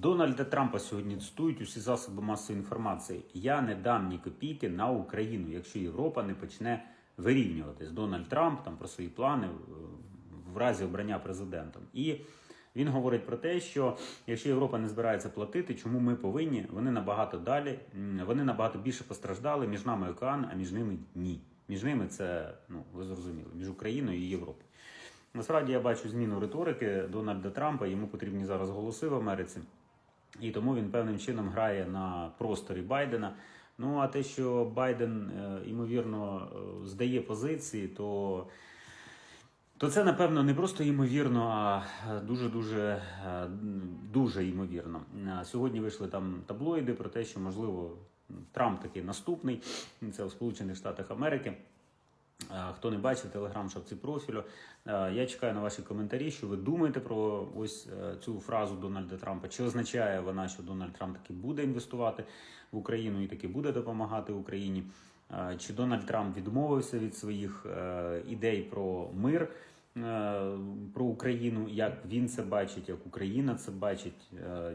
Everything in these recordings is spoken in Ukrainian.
Дональда Трампа сьогодні цитують усі засоби масової інформації. Я не дам ні копійки на Україну, якщо Європа не почне вирівнюватись. Дональд Трамп там про свої плани е, в разі обрання президентом. І він говорить про те, що якщо Європа не збирається платити, чому ми повинні? Вони набагато далі, вони набагато більше постраждали. Між нами океан, а між ними ні. Між ними це ну ви зрозуміли, між Україною і Європою. Насправді я бачу зміну риторики Дональда Трампа. Йому потрібні зараз голоси в Америці, і тому він певним чином грає на просторі Байдена. Ну а те, що Байден е, ймовірно е, здає позиції, то, то це напевно не просто ймовірно, а дуже дуже дуже ймовірно. Е, Сьогодні вийшли там таблоїди про те, що можливо Трамп такий наступний. Це в Сполучених Штатах Америки. Е, Хто не бачив телеграм-шапці профілю, е, я чекаю на ваші коментарі, що ви думаєте про ось е, цю фразу Дональда Трампа. Чи означає вона, що Дональд Трамп таки буде інвестувати в Україну і таки буде допомагати Україні? Чи Дональд Трамп відмовився від своїх ідей про мир? Про Україну, як він це бачить, як Україна це бачить.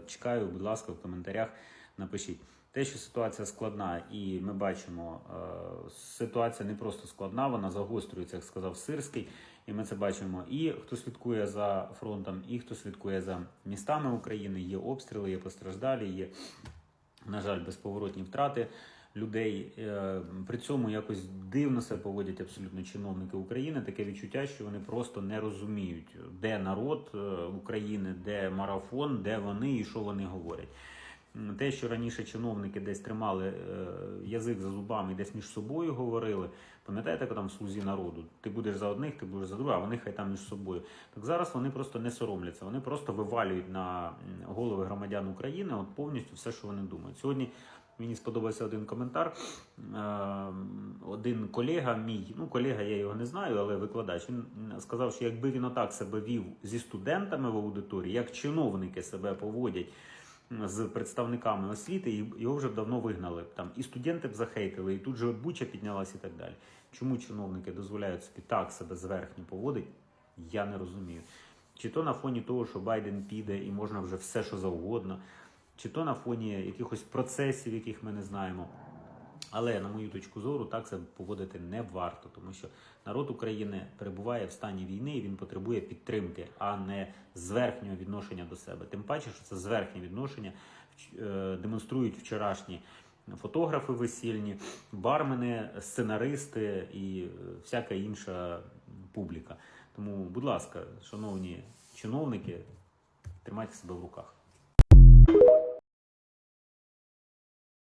Чекаю, будь ласка, в коментарях напишіть. Те, що ситуація складна, і ми бачимо, е, ситуація не просто складна, вона загострюється, як сказав Сирський, і ми це бачимо. І хто слідкує за фронтом, і хто слідкує за містами України, є обстріли, є постраждалі, є, на жаль, безповоротні втрати людей. Е, При цьому якось дивно себе поводять абсолютно чиновники України. Таке відчуття, що вони просто не розуміють, де народ е, України, де марафон, де вони і що вони говорять. Те, що раніше чиновники десь тримали е, язик за зубами десь між собою говорили, пам'ятаєте, як там слузі народу? Ти будеш за одних, ти будеш за других, а вони хай там між собою. Так зараз вони просто не соромляться, вони просто вивалюють на голови громадян України от повністю все, що вони думають. Сьогодні мені сподобався один коментар. Е, Один колега мій, ну колега, я його не знаю, але викладач. Він сказав, що якби він отак себе вів зі студентами в аудиторії, як чиновники себе поводять з представниками освіти, і його вже давно вигнали. Там і студенти б захейтили, і тут же буча піднялась і так далі. Чому чиновники дозволяють собі так себе зверхні поводить, я не розумію. Чи то на фоні того, що Байден піде і можна вже все, що завгодно, чи то на фоні якихось процесів, яких ми не знаємо. Але на мою точку зору так себе поводити не варто, тому що народ України перебуває в стані війни і він потребує підтримки, а не зверхнього відношення до себе. Тим паче, що це зверхнє відношення е, демонструють вчорашні фотографи весільні, бармени, сценаристи і е, всяка інша публіка. Тому, будь ласка, шановні чиновники, тримайте себе в руках.